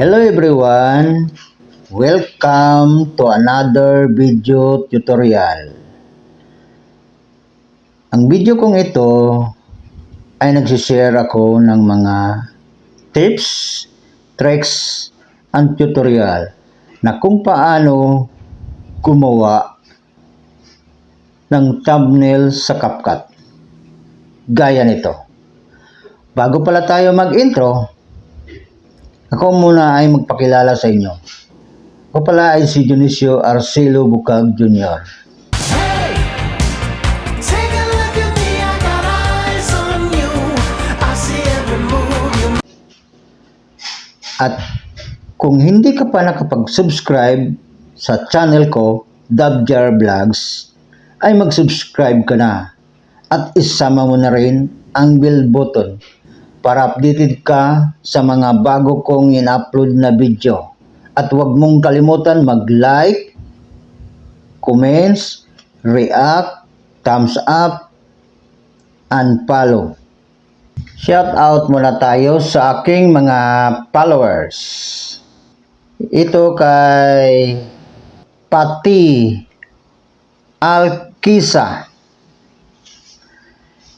Hello everyone! Welcome to another video tutorial. Ang video kong ito ay nagsishare ako ng mga tips, tricks, and tutorial na kung paano gumawa ng thumbnail sa CapCut. Gaya nito. Bago pala tayo mag-intro, ako muna ay magpakilala sa inyo. Ako pala ay si Dionisio Arcelo Bukag Jr. At kung hindi ka pa nakapag-subscribe sa channel ko, Dabjar Vlogs, ay mag-subscribe ka na. At isama mo na rin ang bell button para updated ka sa mga bago kong in-upload na video. At huwag mong kalimutan mag-like, comments, react, thumbs up, and follow. Shout out muna tayo sa aking mga followers. Ito kay Pati Alkisa.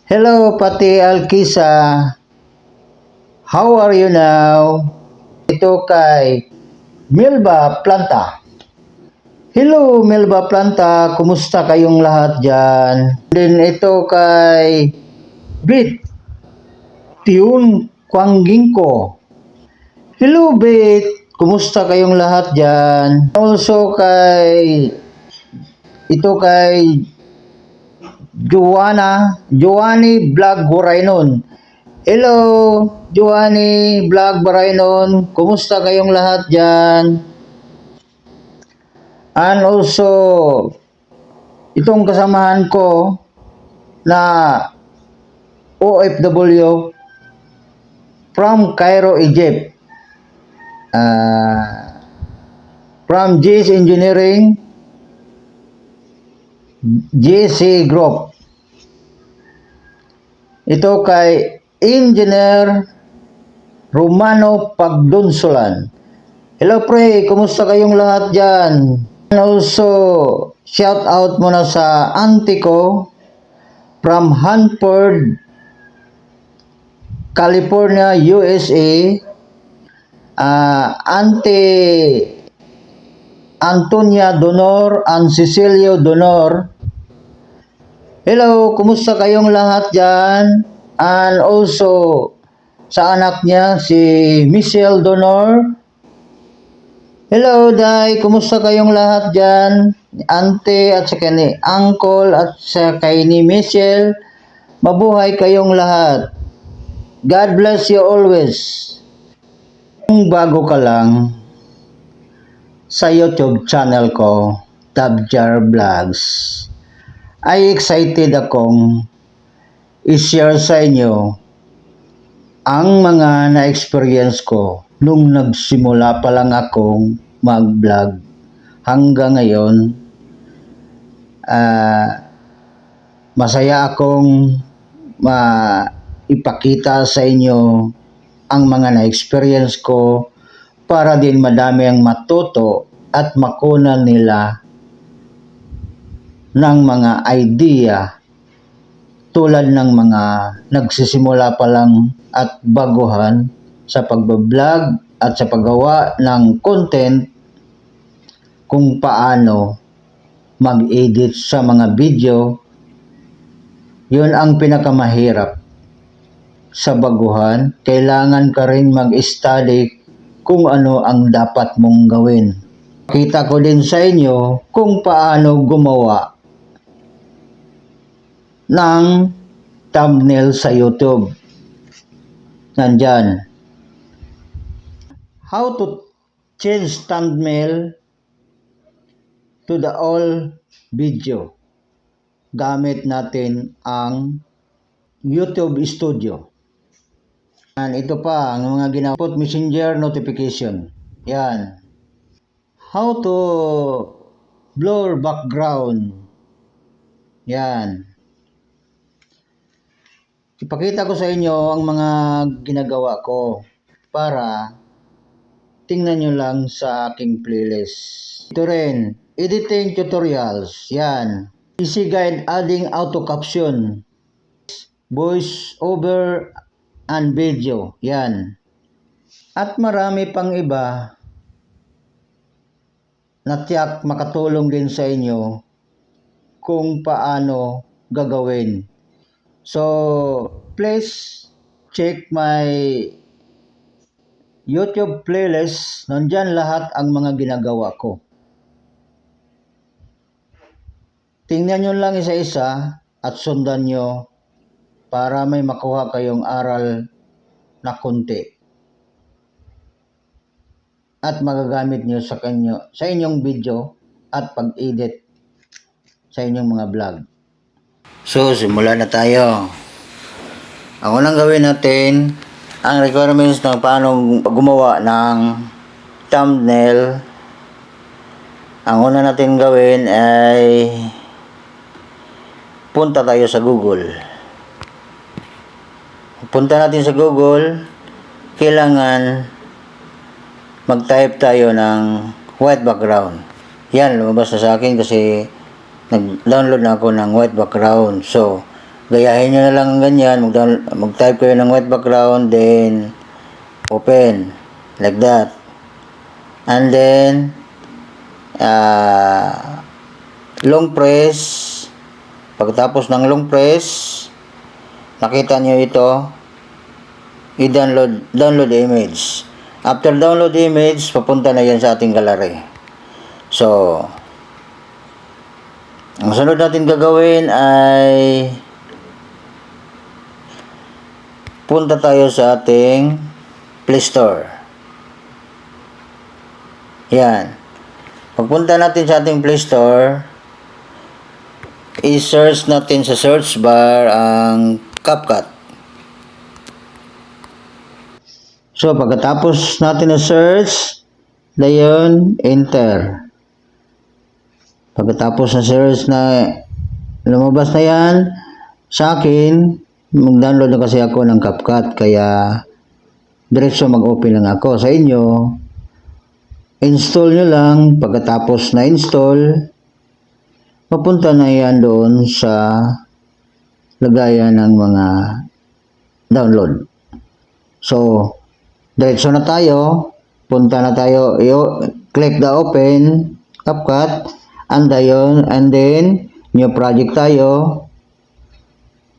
Hello Pati Alkisa. How are you now? Ito kay Melba Planta. Hello Melba Planta, kumusta kayong lahat dyan? Then ito kay Brit Tiun Kwangginko. Hello, Bet. Kumusta kayong lahat dyan? Also kay... Ito kay... Joanna. Joanny Vlog Borainon. Hello, Joanny Vlog Borainon. Kumusta kayong lahat dyan? And also, itong kasamahan ko na OFW from Cairo, Egypt. Uh, from GS Engineering, GC Group. Ito kay Engineer Romano Pagdunsulan. Hello pre, kumusta kayong lahat dyan? And also, shout out muna sa auntie ko from Hanford, California, USA, uh, Ante Antonia Donor and Cecilio Donor. Hello, kumusta kayong lahat dyan? And also, sa anak niya, si Michelle Donor. Hello, Day. Kumusta kayong lahat dyan? Ante at saka ni Uncle at saka ni Michelle. Mabuhay kayong lahat. God bless you always. Kung bago ka lang sa YouTube channel ko, Tabjar Vlogs, ay excited akong i-share sa inyo ang mga na-experience ko nung nagsimula pa lang akong mag-vlog hanggang ngayon. ah masaya akong ma ipakita sa inyo ang mga na-experience ko para din madami ang matuto at makunan nila ng mga idea tulad ng mga nagsisimula pa lang at baguhan sa pagbablog at sa paggawa ng content kung paano mag-edit sa mga video yun ang pinakamahirap sa baguhan, kailangan ka rin mag-study kung ano ang dapat mong gawin. Kita ko din sa inyo kung paano gumawa ng thumbnail sa YouTube. Nandyan. How to change thumbnail to the all video. Gamit natin ang YouTube Studio. Yan, ito pa, ang mga ginapot messenger notification. Yan. How to blur background. Yan. Ipakita ko sa inyo ang mga ginagawa ko para tingnan nyo lang sa aking playlist. Ito rin, editing tutorials. Yan. Easy guide adding auto caption. Voice over and video. Yan. At marami pang iba na tiyak makatulong din sa inyo kung paano gagawin. So, please check my YouTube playlist. Nandyan lahat ang mga ginagawa ko. Tingnan nyo lang isa-isa at sundan nyo para may makuha kayong aral na kunti. At magagamit nyo sa, kanyo, sa inyong video at pag-edit sa inyong mga vlog. So, simulan na tayo. Ang unang gawin natin, ang requirements ng paano gumawa ng thumbnail. Ang una natin gawin ay punta tayo sa Google. Punta natin sa Google, kailangan mag-type tayo ng white background. Yan, lumabas na sa akin kasi nag-download na ako ng white background. So, gayahin nyo na lang ang ganyan. Mag-type kayo ng white background, then open. Like that. And then, ah, long press. Pagkatapos ng long press, nakita nyo ito, i-download download image. After download image, papunta na yan sa ating gallery. So, ang sunod natin gagawin ay punta tayo sa ating Play Store. Yan. Pagpunta natin sa ating Play Store, i-search natin sa search bar ang CapCut. So, pagkatapos natin na search, dayon, enter. Pagkatapos na search na lumabas na yan, sa akin, mag-download na kasi ako ng CapCut, kaya diretso mag-open lang ako. Sa inyo, install nyo lang, pagkatapos na install, papunta na yan doon sa lagayan ng mga download. So, diretso na tayo, punta na tayo, yo, click the open, CapCut, and then, and then, new project tayo.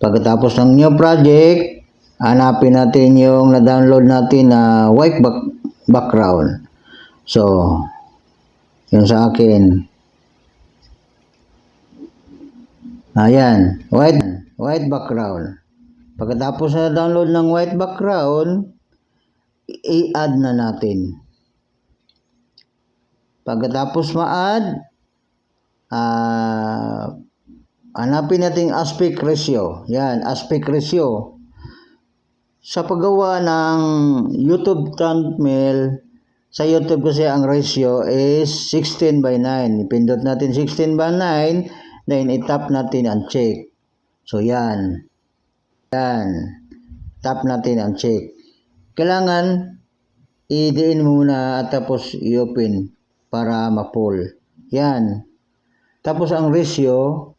Pagkatapos ng new project, hanapin natin yung na-download natin na white back, background. So, yun sa akin. Ayan, white, white background. Pagkatapos na download ng white background, i-add na natin. Pagkatapos ma-add, ah, hanapin natin aspect ratio. Yan, aspect ratio. Sa paggawa ng YouTube thumbnail, sa YouTube kasi ang ratio is 16 by 9. Ipindot natin 16 by 9, then itap natin ang check. So yan. Yan. Tap natin ang check. Kailangan i-diin muna at tapos i-open para ma-pull. Yan. Tapos ang ratio,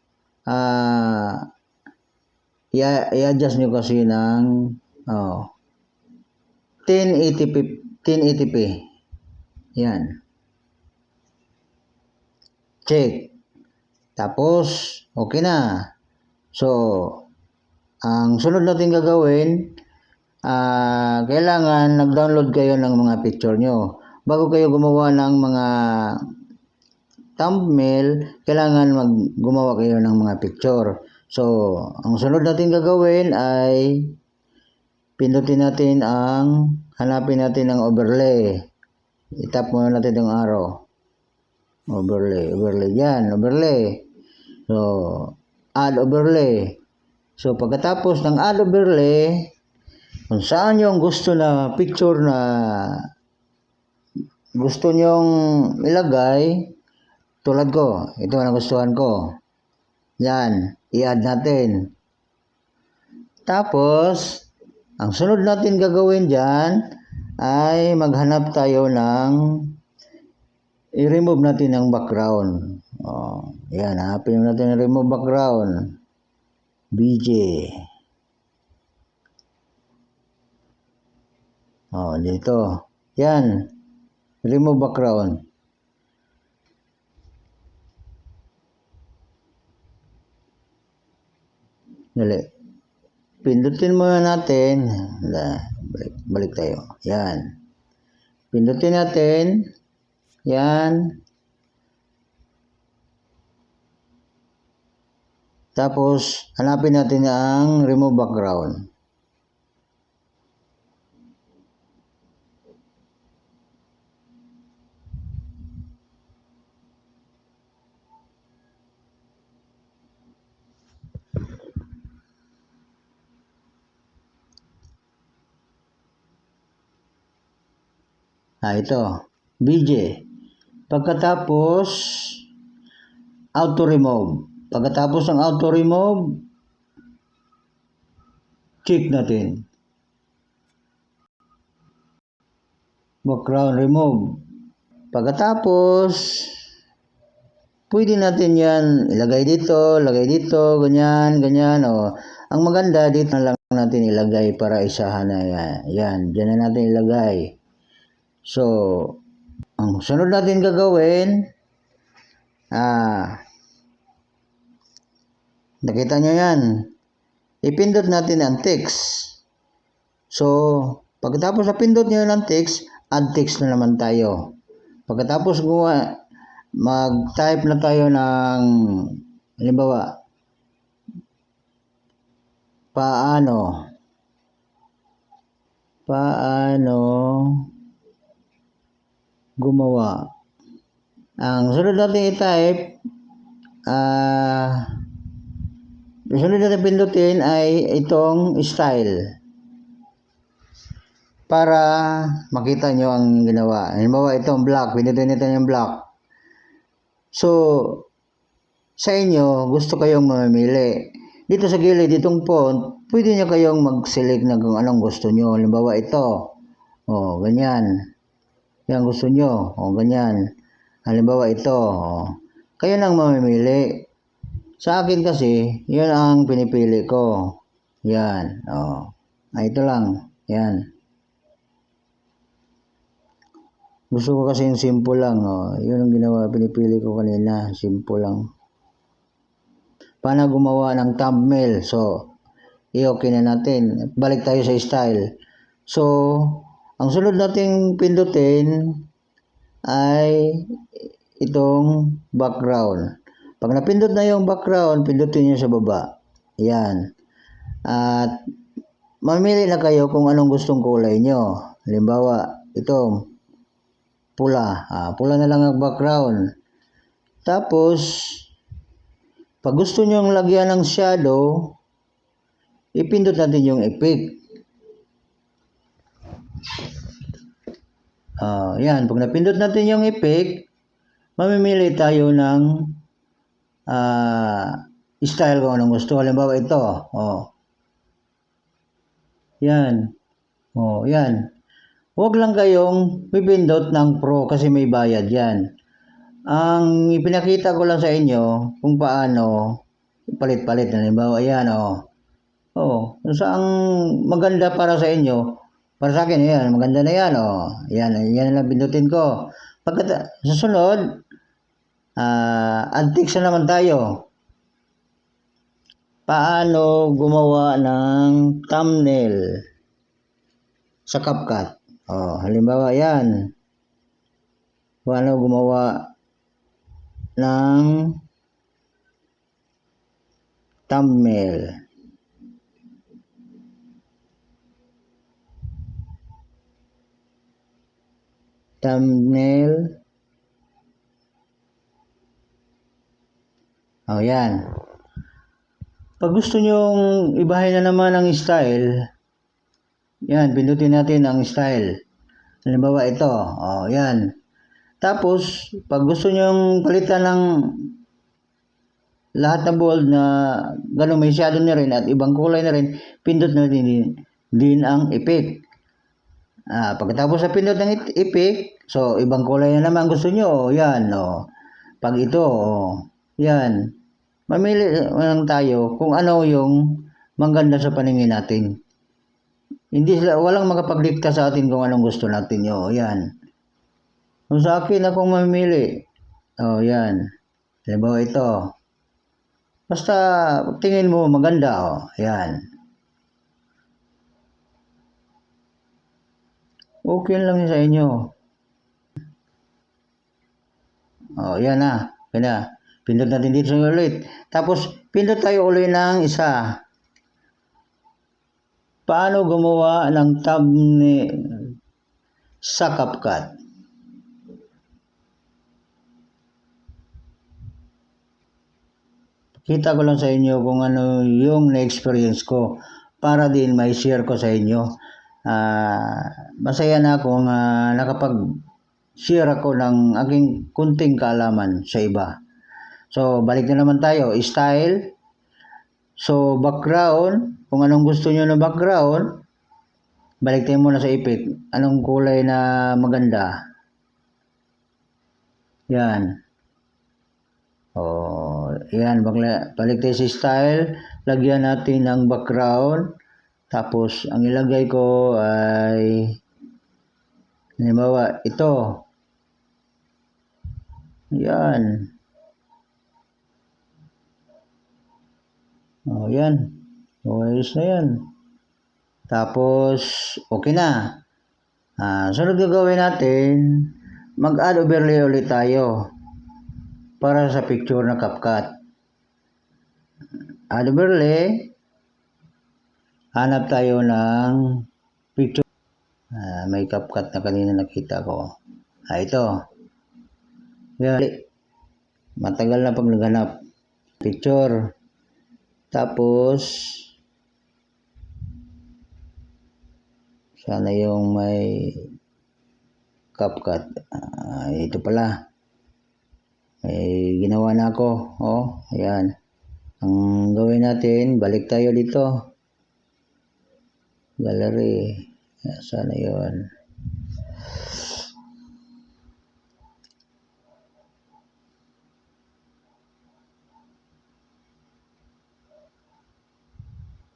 i- i-adjust nyo kasi ng oh, 1080p. 1080p. Yan. Check. Tapos, okay na. So, ang sunod natin gagawin, ah, kailangan nag-download kayo ng mga picture nyo. Bago kayo gumawa ng mga thumbnail, kailangan mag gumawa kayo ng mga picture. So, ang sunod natin gagawin ay pindutin natin ang hanapin natin ang overlay. Itap muna natin yung arrow. Overlay, overlay yan, overlay. So, add overlay. So, pagkatapos ng add overlay, kung saan yung gusto na picture na gusto nyong ilagay, tulad ko, ito ang gustuhan ko. Yan, i-add natin. Tapos, ang sunod natin gagawin dyan ay maghanap tayo ng i-remove natin ang background. Oh, yan, hanapin natin remove background. BJ. Oh, dito. Yan. Remove background. Dali. Pindutin muna natin. Wala. Balik, balik tayo. Yan. Pindutin natin. Yan. Tapos, hanapin natin ang remove background. Ah, ito. BJ. Pagkatapos, auto remove. Pagkatapos ng auto remove, check natin. Background remove. Pagkatapos, pwede natin yan ilagay dito, lagay dito, ganyan, ganyan. O. Ang maganda, dito na lang natin ilagay para isahan na yan. Yan, dyan na natin ilagay. So, ang sunod natin gagawin, ah, nakita nyo yan, ipindot natin ang text. So, pagkatapos na pindot nyo ng text, add text na naman tayo. Pagkatapos gumawa, mag-type na tayo ng, halimbawa, paano, paano, gumawa. Ang sunod natin i-type, uh, sunod natin pindutin ay itong style. Para makita nyo ang ginawa. Halimbawa, itong black. Pindutin natin yung black. So, sa inyo, gusto kayong mamimili. Dito sa gilid, itong font, pwede nyo kayong mag-select na kung anong gusto nyo. Halimbawa, ito. O, ganyan. Yan gusto nyo. O, ganyan. Halimbawa ito. O. Kayo nang mamimili. Sa akin kasi, yun ang pinipili ko. Yan. O. Ay, ito lang. Yan. Gusto ko kasi yung simple lang. O. Yun ang ginawa. Pinipili ko kanina. Simple lang. Paano gumawa ng thumbnail? So, i-okay na natin. Balik tayo sa style. So, ang sunod nating pindutin ay itong background. Pag napindot na yung background, pindutin nyo sa baba. Yan. At mamili na kayo kung anong gustong kulay nyo. Halimbawa, ito, pula. Ah, pula na lang ang background. Tapos, pag gusto nyo lagyan ng shadow, ipindot natin yung effect. Ah, yan. Pag napindot natin yung effect, mamimili tayo ng ah, style kung anong gusto. Halimbawa ito. Oh. Yan. Oh, yan. Huwag lang kayong pipindot ng pro kasi may bayad yan. Ang ipinakita ko lang sa inyo kung paano palit-palit. Halimbawa, yan, oh. Oh, sa ang maganda para sa inyo, para sa akin, yan, maganda na yan, oh. Yan, yan lang pindutin ko. Pagkat sa sunod, ah, antics na naman tayo. Paano gumawa ng thumbnail sa CapCut? Oh, halimbawa yan. Paano gumawa ng thumbnail? Thumbnail. Oh, yan. Pag gusto nyong ibahin na naman ang style, yan, pindutin natin ang style. Halimbawa ito, oh, yan. Tapos, pag gusto nyong palitan ng lahat ng bold na gano'n may shadow na rin at ibang kulay na rin, pindot natin din, din ang effect. Ah, pagkatapos sa pindot ng ipik, so ibang kulay na naman gusto nyo. Yan, oh. Pag ito, oh. Yan. Mamili lang tayo kung ano yung maganda sa paningin natin. Hindi sila, walang makapagdikta sa atin kung anong gusto natin. Oh, yan. Kung sa akin akong mamili. Oh, yan. Halimbawa ito. Basta tingin mo maganda, oh. Yan. Okay lang yun sa inyo. Oh, yan na. Yan na. Pindot natin dito sa ulit. Tapos, pindot tayo ulit ng isa. Paano gumawa ng thumbnail sa CapCut? Kita ko lang sa inyo kung ano yung na-experience ko para din may share ko sa inyo. Ah, masaya na akong ah, nakapag-share ako ng aking kunting kaalaman sa iba. So, balik na naman tayo. Style. So, background. Kung anong gusto nyo na background, balik tayo muna sa ipik. Anong kulay na maganda? Yan. Oh, yan. Balik tayo sa style. Lagyan natin ng background. Tapos, ang ilagay ko ay halimbawa, ito. Yan. Oh, yan. O, ayos na yan. Tapos, okay na. Ah, sunod na gawin natin, mag-add overlay ulit tayo para sa picture na CapCut. Add overlay, hanap tayo ng picture. Ah, may CapCut na kanina nakita ko. Ah, ito. Yan. Matagal na pag naghanap. Picture. Tapos, sana yung may CapCut. Ah, ito pala. May ginawa na ako. Oh, ayan. Ang gawin natin, balik tayo dito. Gallery. Sana yon.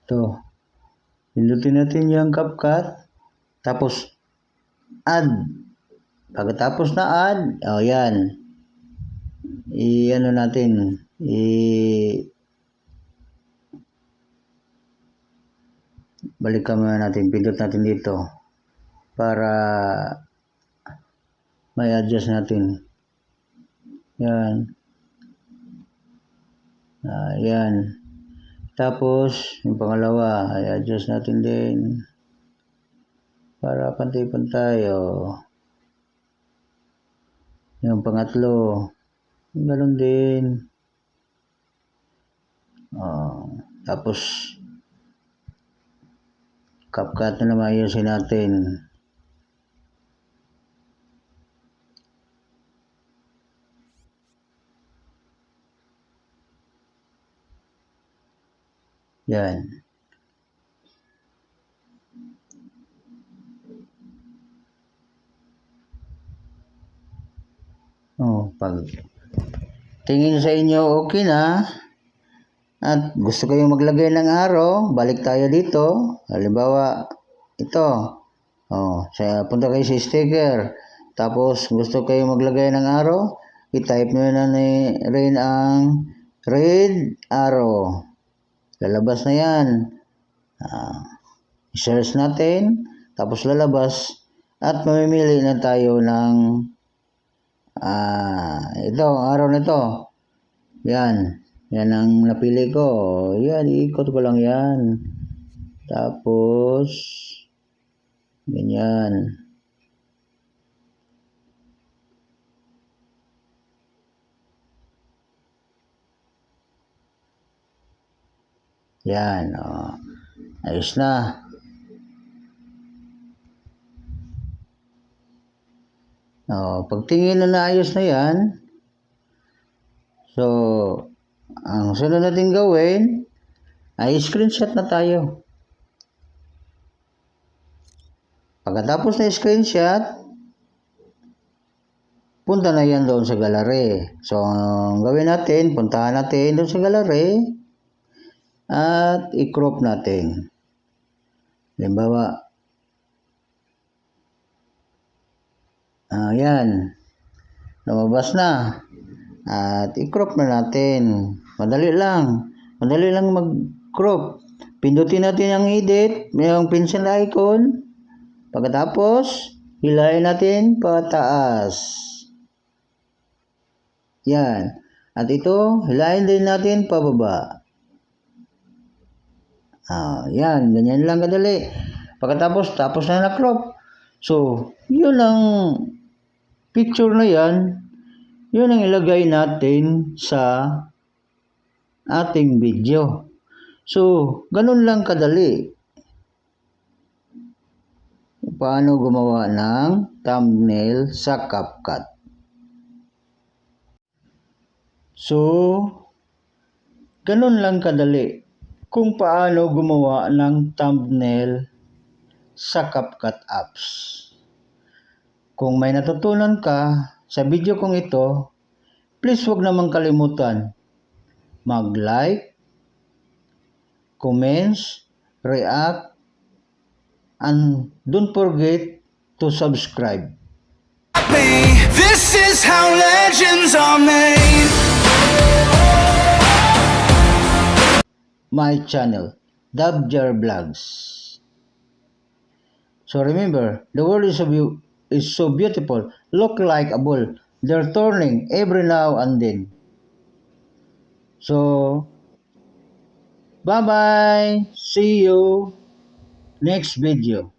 Ito. Pindutin natin yung CapCut. Tapos, add. Pagkatapos na add, oh yan. I ano natin, i balikan muna natin, pindot natin dito para may adjust natin. Yan. Ah, yan. Tapos, yung pangalawa, ay adjust natin din para pantay-pantay. Oh. Yung pangatlo, ganun din. Oh. Tapos, CapCut na naman ayusin natin. Yan. Oh, pag tingin sa inyo okay na at gusto kayong maglagay ng araw, balik tayo dito. Halimbawa, ito. Oh, sa punta kayo sa sticker. Tapos gusto kayong maglagay ng araw, i-type nyo na ni rin ang red arrow. Lalabas na yan. Ah, i-search natin, tapos lalabas, at mamimili na tayo ng ah, ito, araw na ito. Yan. Yan ang napili ko. Yan, iikot ko lang yan. Tapos, ganyan. Yan, oh. Ayos na. Oh, pagtingin na naayos na yan, so, ang sunod natin gawin, ay screenshot na tayo. Pagkatapos na screenshot, punta na yan doon sa gallery. So, ang gawin natin, puntahan natin doon sa gallery at i-crop natin. Halimbawa, ayan, lumabas na. At i-crop na natin. Madali lang. Madali lang mag-crop. Pindutin natin ang edit, yung pencil icon. Pagkatapos, hilahin natin pataas. Yan. At ito, hilahin din natin pababa. Ah, yan. Ganyan lang kadali. Pagkatapos, tapos na na-crop. So, yun ang picture na yan. Yun ang ilagay natin sa ating video. So, ganun lang kadali. Paano gumawa ng thumbnail sa CapCut. So, ganun lang kadali kung paano gumawa ng thumbnail sa CapCut apps. Kung may natutunan ka sa video kong ito, please huwag namang kalimutan mag-like, comments, react, and don't forget to subscribe. This is how legends are made. my channel, Dabjar Vlogs. So remember, the world is so, is so beautiful, look like a ball. They're turning every now and then. So, bye-bye. See you next video.